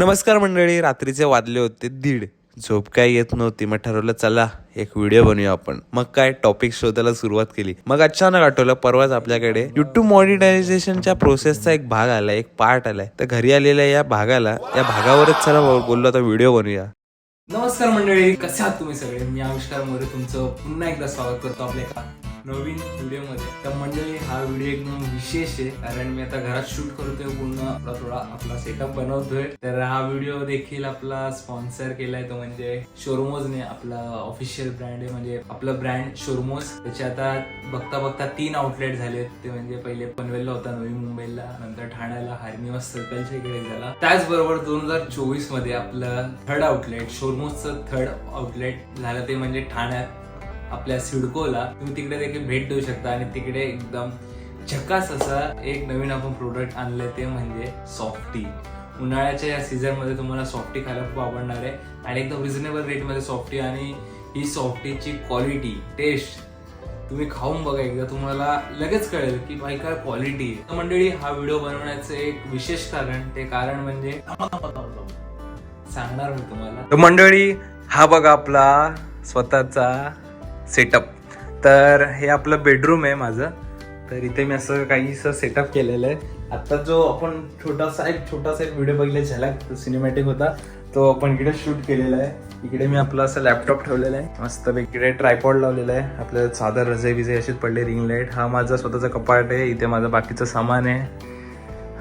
नमस्कार मंडळी रात्रीचे वाजले होते दीड. झोप काय येत नव्हती. मग ठरवलं चला एक व्हिडिओ बनवूया आपण. मग काय? टॉपिक शोधायला सुरुवात केली. मग अचानक आठवलं परवाच आपल्याकडे युट्यूब मॉनिटायझेशनच्या प्रोसेसचा एक भाग आलाय एक पार्ट आलाय. तर घरी आलेल्या या भागाला या भागावरच चला बोललो आता व्हिडिओ बनवूया. नमस्कार मंडळी कसे आहात तुम्ही सगळे? मी आविष्कार मोरे तुमचं पुन्हा एकदा स्वागत करतो आपल्या नवीन व्हिडिओमध्ये. तर मंडळी हा व्हिडिओ एकदम विशेष आहे कारण मी आता घरात शूट करतोय पूर्ण. आपला थोडा आपला सेटअप बनवतोय. तर हा व्हिडिओ देखील आपला स्पॉन्सर केलाय तो म्हणजे शोरमोजने आपला ऑफिशियल ब्रँड आहे म्हणजे आपलं ब्रँड शोरमोज त्याचे आता बघता बघता तीन आउटलेट झालेत. ते म्हणजे पहिले पनवेलला होता नवी मुंबईला नंतर ठाण्याला हार्निवास सर्कलच्या इकडे झाला. त्याचबरोबर दोन हजार चोवीसमध्ये आपलं थर्ड आउटलेट शोरमोजचं थर्ड आउटलेट झालं ते म्हणजे ठाण्यात. आपल्या सिडकोला तुम्ही तिकडे देखील भेट देऊ शकता आणि तिकडे एकदम झकास असा एक नवीन आपण प्रोडक्ट आणलंय ते म्हणजे सॉफ्टी उन्हाळ्याच्या या सीझनमध्ये तुम्हाला सॉफ्टी खायला खूप आवडणार आहे. आणि एकदम रिझनेबल रेटमध्ये सॉफ्टी आणि ही सॉफ्टीची क्वालिटी टेस्ट तुम्ही खाऊन बघा एकदा. तुम्हाला लगेच कळेल की बाई काय क्वालिटी आहे. मंडळी हा व्हिडिओ बनवण्याचं एक विशेष कारण ते कारण म्हणजे सांगणार मी तुम्हाला. मंडळी हा बघा आपला स्वतःचा सेटअप तर हे आपलं बेडरूम आहे माझं. तर इथे मी असं काहीसं सेटअप केलेलं आहे. आत्ता जो आपण छोटासा एक छोटासा एक व्हिडिओ बघितला झलक सिनेमॅटिक होता तो आपण इकडे शूट केलेला आहे. इकडे मी आपला असं लॅपटॉप ठेवलेला आहे. मस्त इकडे ट्रायपॉड लावलेला आहे. आपलं साधं रजय विजय अशीच पडले रिंग लाइट हा माझा स्वतःचा कपाट आहे. इथे माझं बाकीचं सामान आहे.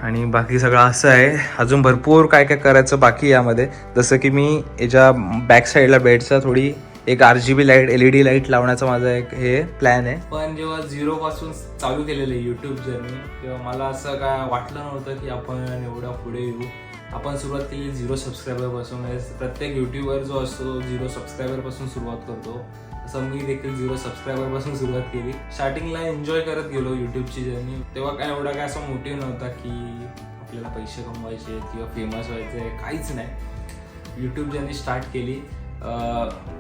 आणि बाकी सगळं असं आहे. अजून भरपूर काय काय करायचं बाकी यामध्ये. जसं की मी याच्या बॅक साईडला बेडचा थोडी एक R G B light L E D light लावण्याचा माझा एक हे प्लॅन आहे. पण जेव्हा झिरो पासून चालू केलेलं युट्यूब जर्नी तेव्हा मला असं काय वाटलं नव्हतं की आपण एवढा पुढे येऊ. आपण सुरुवात केली झिरो सबस्क्रायबरपासून. म्हणजे प्रत्येक युट्यूबर जो असतो झिरो सबस्क्रायबरपासून सुरुवात करतो. असं मी देखील झिरो सबस्क्रायबरपासून सुरुवात केली. स्टार्टिंगला एन्जॉय करत गेलो युट्यूबची जर्नी तेव्हा काय एवढा काय असा मोटिव्ह नव्हता की आपल्याला पैसे कमवायचे किंवा फेमस व्हायचे काहीच नाही. युट्यूब जर्नी स्टार्ट केली.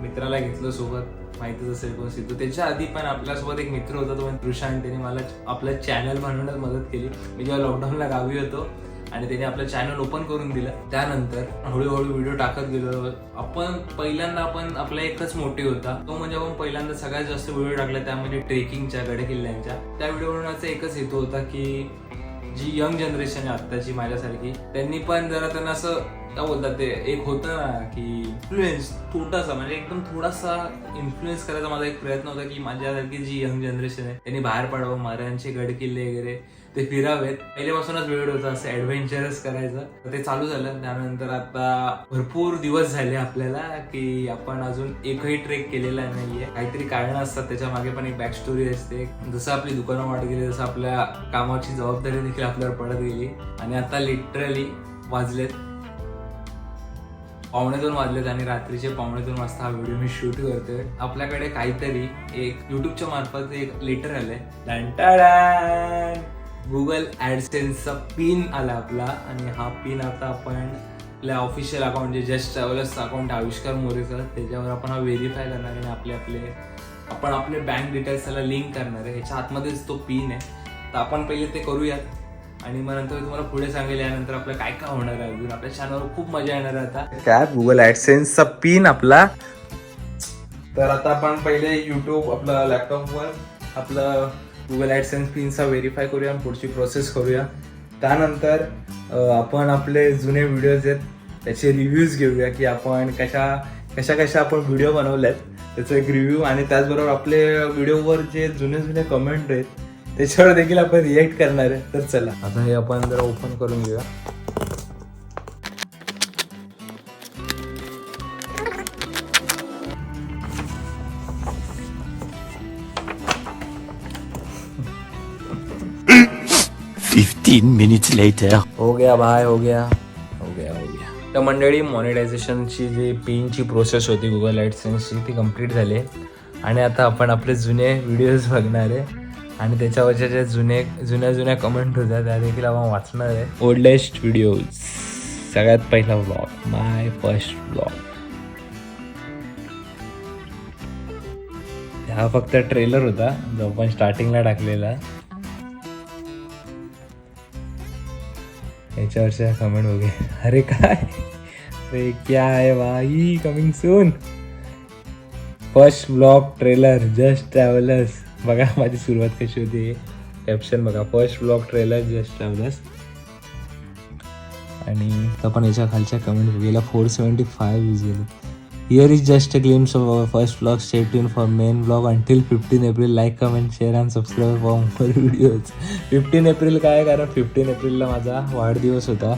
मित्राला घेतलं सोबत. माहितीच असेल कोण सिद्धू. त्याच्या आधी पण आपल्यासोबत एक मित्र होता तो म्हणजे त्याने मला आपलं चॅनल बनवण्यात मदत केली. मी जेव्हा लॉकडाऊनला गावी होतो आणि त्याने आपलं चॅनल ओपन करून दिलं त्यानंतर हळूहळू व्हिडिओ टाकत गेलो. आपण पहिल्यांदा आपण आपला एकच मोटिव्ह होता. तो म्हणजे आपण पहिल्यांदा सगळ्यात जास्त व्हिडिओ टाकला त्यामध्ये ट्रेकिंगच्या गडकिल्ल्यांच्या. त्या व्हिडिओचा एकच हेतू होता की जी यंग जनरेशन आहे आत्ताची माझ्यासारखी त्यांनी पण जरा त्यांना असं काय बोलतात ते एक होतं ना की इन्फ्लुएन्स थोडासा म्हणजे एकदम थोडासा इन्फ्लुएन्स करायचा माझा एक प्रयत्न होता की माझ्यासारखी जी यंग जनरेशन आहे त्यांनी बाहेर पडावं महाराजांचे गड किल्ले वगैरे ते फिरावेत. पहिल्यापासूनच वेळ होता असं ऍडव्हेंचरस करायचं. तर ते चालू झालं. त्यानंतर आता भरपूर दिवस झाले आपल्याला की आपण अजून एकही ट्रेक केलेला नाहीये. काहीतरी कारण असतात त्याच्यामागे पण एक बॅक स्टोरी असते. जसं आपली दुकानं वाढत गेली तसं आपल्या कामाची जबाबदारी देखील आपल्यावर पडत गेली. आणि आता लिटरली वाजलेत. पावणे दोन वाजलेत आणि रात्रीचे पावणे दोन वाजता हा व्हिडिओ मी शूट करतोय. आपल्याकडे काहीतरी एक युट्यूबच्या मार्फत एक लेटर आलंय. गुगल ऍडसेन्सचा पिन आला आपला आणि हा पिन आता आपण आपल्या ऑफिशियल अकाउंट जे जस्ट ट्रॅव्हलर्स अकाउंट आविष्कार मोरेचं त्याच्यावर आपण हा व्हेरीफाय करणार आणि आपले आपले आपण आपले बँक डिटेल्स त्याला लिंक करणार आहे. ह्याच्या आतमध्येच तो पिन आहे. तर आपण पहिले ते करूयात. आणि मग नंतर तुम्हाला पुढे सांगेल यानंतर आपलं काय काय होणार आहे अजून. आपल्या चॅनलवर खूप मजा येणार आहे आता. काय? गुगल ऍडसेन्सचा पिन आपला. तर आता आपण पहिले युट्यूब आपलं लॅपटॉपवर आपलं गुगल ॲडसेन्स पिनचा व्हेरीफाय करूया आणि पुढची प्रोसेस करूया. त्यानंतर आपण आपले जुने व्हिडिओज आहेत त्याचे रिव्ह्यूज घेऊया की आपण कशा कशा कशा आपण व्हिडिओ बनवल्यात त्याचा एक रिव्ह्यू आणि त्याचबरोबर आपले व्हिडिओवर जे जुने जुने कमेंट आहेत त्याच्यावर देखील आपण रिएक्ट करणार आहे. तर चला. आता हे आपण जरा ओपन करून घेऊया. Fifteen minutes later. हो गया भाई हो गया. हो गया हो गया. तर मंडळी मॉनिटायझेशनची जी पिनची प्रोसेस होती गुगल ॲडसेन्सची ती कंप्लीट झाली आहे. आणि आता आपण आपले जुने व्हिडिओज बघणार आहे. आणि त्याच्यावरच्या ज्या जुने जुन्या जुन्या कमेंट होत्या त्या देखील आपण वाचणार आहे. ओल्डेस्ट व्हिडिओज सगळ्यात पहिला ब्लॉग माय फर्स्ट ब्लॉग हा फक्त ट्रेलर होता जो आपण स्टार्टिंगला टाकलेला. याच्यावरच्या कमेंट बघे अरे काय? अरे क्या आहे भाई? Coming soon first blog trailer just travellers बघा माझी सुरुवात कशी होती. कॅप्शन बघा first blog trailer just travellers आणि आपण याच्या खालच्या कमेंट गेला फोर सेवन्टी फाय व्ह्यूज गेले here is just a glimpse of our first blog stay in for main blog until fifteen April like comment share and subscribe for more videos fifteen April काय? कारण fifteen एप्रिलला माझा वाढदिवस होता.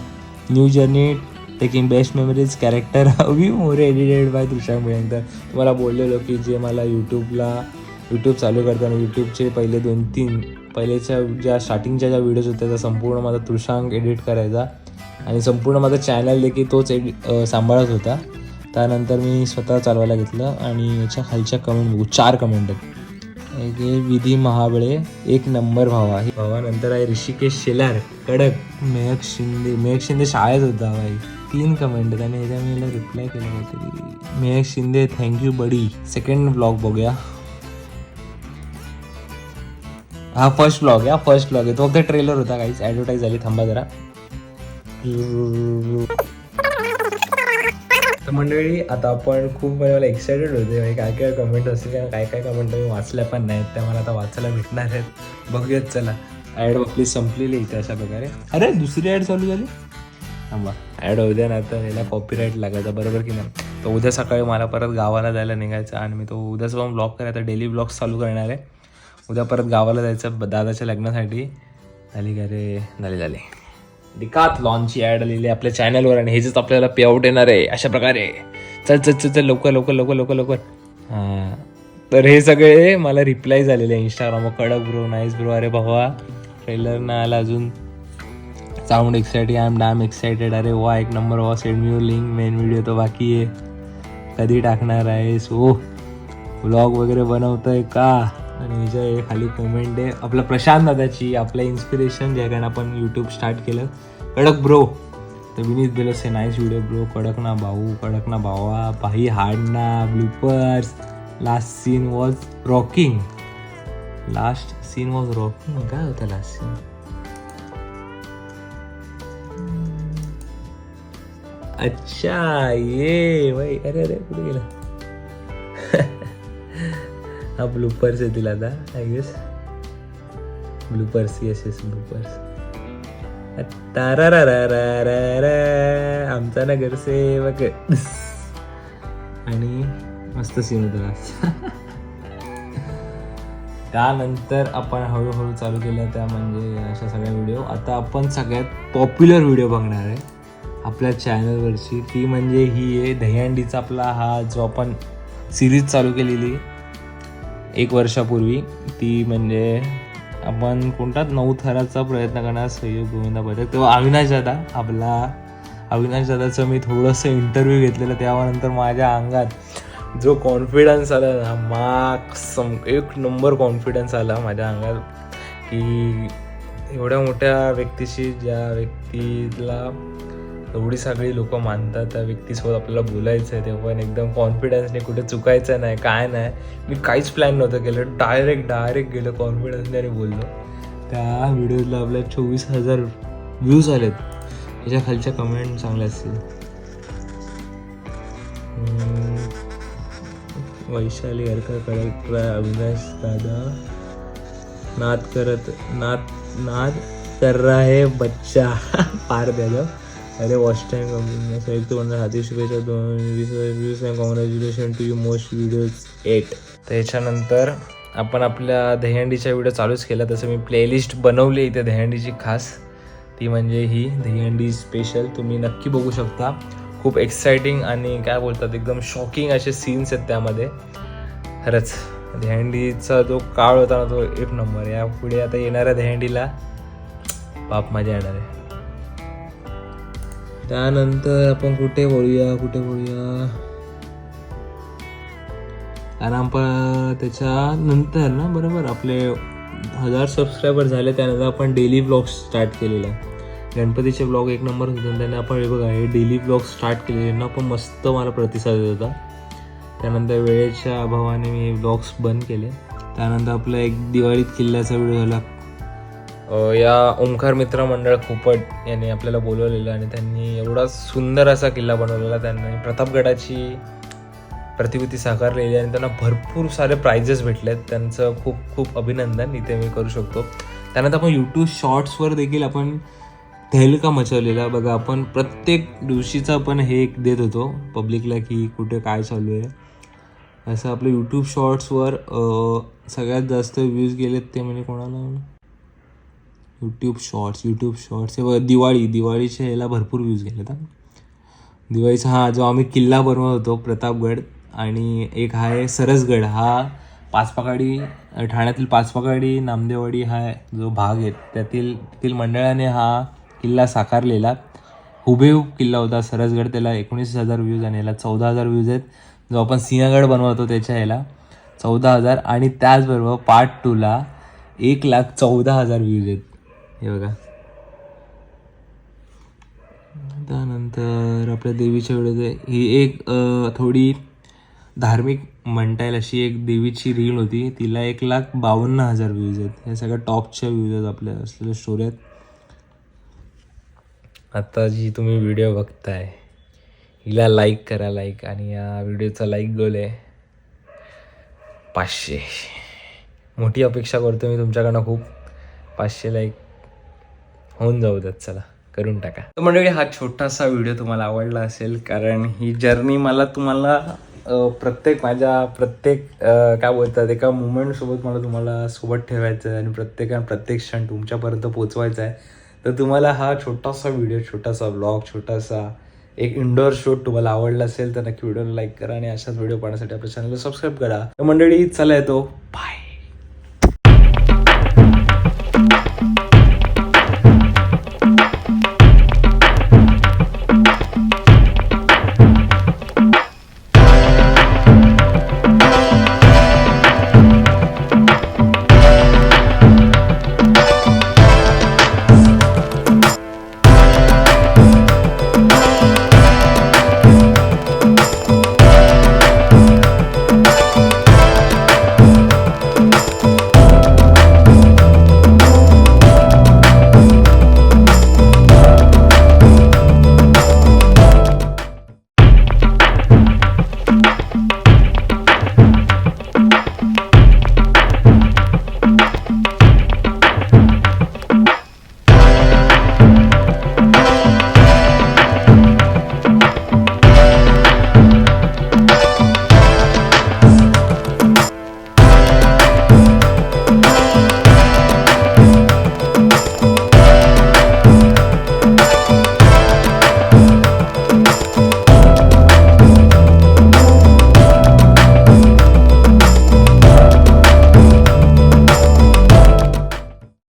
New journey taking best memories character हवी More edited by तुषार भयंकर तुम्हाला बोललेलो की जे मला यूट्यूबला यूट्यूब चालू करताना यूट्यूबचे पहिले दोन तीन पहिलेच्या ज्या स्टार्टिंगच्या ज्या व्हिडिओज होत्या त्या संपूर्ण माझा तृषांक एडिट करायचा. आणि संपूर्ण माझा चॅनल देखील तोच एडि सांभाळत होता. त्यानंतर मी स्वतः चालवायला घेतलं आणि याच्या खालच्या कमेंट बघू चार कमेंट आहेत. विधी महाबळे एक नंबर भावा. हे भावानंतर आहे ऋषिकेश शेलार कडक मेहक शिंदे मेहक शिंदे शाळेत होता भाई तीन कमेंट आहेत आणि ह्याच्या मी रिप्लाय केला काहीतरी Mehak Shinde thank you buddy second blog बघूया. हा फर्स्ट ब्लॉग आहे फर्स्ट ब्लॉग आहे. तो फक्त ट्रेलर होता काहीच ॲडव्हर्टाईज झाली थांबा जरा. तर मंडळी आता आपण खूप म्हणजे मला एक्सायटेड होते म्हणजे काय काय कमेंट असतील कारण काय काय कमेंट मी वाचल्या पण नाहीत त्या मला आता वाचायला भेटणार आहेत. बघूयात चला. ॲड आपली संपलेली इथे अशा प्रकारे. अरे दुसरी ॲड चालू झाली? थांबा. ॲड उद्या नाही ना तर याला कॉपीराईट लागायचा बरोबर की नाही? तर उद्या सकाळी मला परत गावाला जायला निघायचं आणि मी तो उद्याच पण ब्लॉग करायचा डेली ब्लॉग्स चालू करणार आहे. उद्या परत गावाला जायचं दादाच्या लग्नासाठी. झाली का रे? झाली झाली. डिकात लॉनची ॲड आलेली आहे आपल्या चॅनलवर आणि हेच आपल्याला पे आउट येणार आहे अशा प्रकारे. चल चल चल चल लवकर लवकर लवकर लवकर लवकर. हां. तर हे सगळे मला रिप्लाय झालेले आहे इंस्टाग्रामवर कडक ब्रो नाईस ब्रो अरे भावा ट्रेलर ना आला अजून. Sound excited I am damn excited अरे वा एक नंबर वा send me link main video तो बाकी आहे. कधी टाकणार आहेस? ओ व्लॉग वगैरे बनवतोय का? आणि विजय खाली कमेंट आहे आपलं प्रशांत दादाची आपलं इन्स्पिरेशन ज्या कारण आपण यूट्यूब स्टार्ट केलं. कडक ब्रो तर विनीत बेलस हे नाईस व्हिडिओ ब्रो कडक ना भाऊ कडक ना भावा. भाई हार्ड ना bloopers last scene was rocking last scene was rocking काय होतं लास्ट सीन अच्छा ये भाई अरे अरे कुठे गेला? हा ब्लूपर्स येतील आता I guess bloopers yes yes bloopers आमचा नगरसेवक. आणि मस्त सीन होता त्यानंतर आपण हळूहळू चालू केल्या त्या म्हणजे अशा सगळ्या व्हिडिओ आता आपण सगळ्यात पॉप्युलर व्हिडिओ बघणार आहे आपल्या चॅनलवरची ती म्हणजे ही आहे दहीहंडीचा आपला हा जो आपण सिरीज चालू केलेली एक वर्षापूर्वी ती म्हणजे आपण कोणताच नऊ थराचा प्रयत्न करणार सहयोग गोविंदा पथक तेव्हा अविनाश दादा आपला अविनाश दादाचं मी थोडंसं इंटरव्ह्यू घेतलेलं त्यानंतर माझ्या अंगात जो कॉन्फिडन्स आला ना मार्क्स एक नंबर कॉन्फिडन्स आला माझ्या अंगात की एवढ्या मोठ्या व्यक्तीशी ज्या व्यक्तीला एवढी सगळी लोक मानतात त्या व्यक्तीसोबत आपल्याला बोलायचं आहे तेव्हा एकदम कॉन्फिडन्सने कुठे चुकायचं नाही काय नाही. मी काहीच प्लॅन नव्हतं केलं. डायरेक्ट डायरेक्ट गेलो कॉन्फिडन्सने आणि बोललो. त्या व्हिडिओला आपल्या चोवीस हजार व्ह्यूज आलेत. त्याच्या खालच्या कमेंट चांगल्या असतील. वैशाली हरकर कडक अविनाश दादा. नाद करत नाद नाद कर रहा है बच्चा. पार द्यायला अरे वॉच टाइम संयुक्त बंद हाती शुभेच्छा दोन वीस वीस congratulation to you most videos at त्याच्यानंतर आपण आपल्या दहीहंडीच्या व्हिडिओ चालूच केला तसं मी प्लेलिस्ट बनवली इथे दहीहंडीची खास. ती म्हणजे ही दहीहंडी स्पेशल तुम्ही नक्की बघू शकता. खूप एक्सायटिंग आणि काय बोलतात एकदम शॉकिंग असे सीन्स आहेत त्यामध्ये. खरंच दहीहंडीचा जो काळ होता ना तो एक नंबर या पुढे आता येणाऱ्या दहीहंडीला बाप मजा येणार आहे. त्यानंतर आपण कुठे बोलूया कुठे बोलूया? कारण आपण त्याच्यानंतर ना बरोबर आपले हजार सबस्क्रायबर झाले त्यानंतर आपण डेली ब्लॉग स्टार्ट केलेला गणपतीचे ब्लॉग एक नंबर होते त्याने आपण हे बघा हे डेली ब्लॉग स्टार्ट केलेले ना पण मस्त मला प्रतिसाद देत होता. त्यानंतर वेळेच्या अभावाने मी ब्लॉग्स बंद केले. त्यानंतर आपला एक दिवाळीत किल्ल्याचा व्हिडिओ झाला. या ओंकार मित्र मंडळ खोपट यांनी आपल्याला बोलवलेलं आणि त्यांनी एवढा सुंदर असा किल्ला बनवलेला. त्यांनी प्रतापगडाची प्रतिकृती साकारलेली आणि त्यांना भरपूर सारे प्राइजेस भेटलेत. त्यांचं खूप खूप अभिनंदन. इथे मी करू शकतो. त्यानंतर आपण यूट्यूब शॉर्ट्सवर देखील आपण तहलका मचवलेला. बघा आपण प्रत्येक दिवशीचा आपण हे एक देत होतो पब्लिकला की कुठे काय चालू आहे. असं आपलं यूट्यूब शॉर्ट्सवर सगळ्यात जास्त व्ह्यूज गेलेत ते म्हणजे कोणाला? यूट्यूब शॉर्ट्स यूट्यूब शॉर्ट्स हे दिवाळी दिवाळीच्या ह्याला भरपूर व्ह्यूज गेले आता दिवाळीचा हा जो आम्ही किल्ला बनवत होतो प्रतापगड आणि एक आहे सरसगड. हा पाचपाकाडी ठाण्यातील पाचपाकाडी नामदेवाडी हा जो भाग आहे त्यातील तेथील मंडळाने हा किल्ला साकारलेला. हुबेहूब किल्ला होता सरसगड त्याला एकोणीस हजार व्ह्यूज आणि याला चौदा हजार व्ह्यूज आहेत. जो आपण सिंहगड बनवतो त्याच्या ह्याला चौदा हजार. आणि त्याचबरोबर पार्ट टूला एक लाख चौदा हजार व्ह्यूज आहेत. हे बघा. त्यानंतर आपल्या देवीच्या वेळेस ही एक थोडी धार्मिक म्हणता येईल अशी एक देवीची रील होती. तिला एक लाख बावन्न हजार व्ह्यूज आहेत. या सगळ्या टॉपच्या व्ह्यूज आहेत आपल्या असलेल्या स्टोरी आहेत. आता जी तुम्ही व्हिडिओ बघताय हिला लाईक करा लाईक आणि या व्हिडिओचा लाईक गोल आहे पाचशे. मोठी अपेक्षा करतो मी तुमच्याकडनं खूप. पाचशे लाईक होऊन जाऊ द्यात चला करून टाका. तर मंडळी हा छोटासा व्हिडिओ तुम्हाला आवडला असेल कारण ही जर्नी मला तुम्हाला प्रत्येक माझ्या प्रत्येक काय बोलतात एका मुमेंटसोबत मला तुम्हाला सोबत ठेवायचं आहे आणि प्रत्येकानं प्रत्येक क्षण तुमच्यापर्यंत पोचवायचा आहे. तर तुम्हाला हा छोटासा व्हिडिओ छोटासा ब्लॉग छोटासा एक इंडोर शूट तुम्हाला आवडला असेल तर नक्की व्हिडिओला लाईक करा आणि अशाच व्हिडिओ पाहण्यासाठी आपल्या चॅनलला सबस्क्राईब करा. तर मंडळी चला येतो. बाय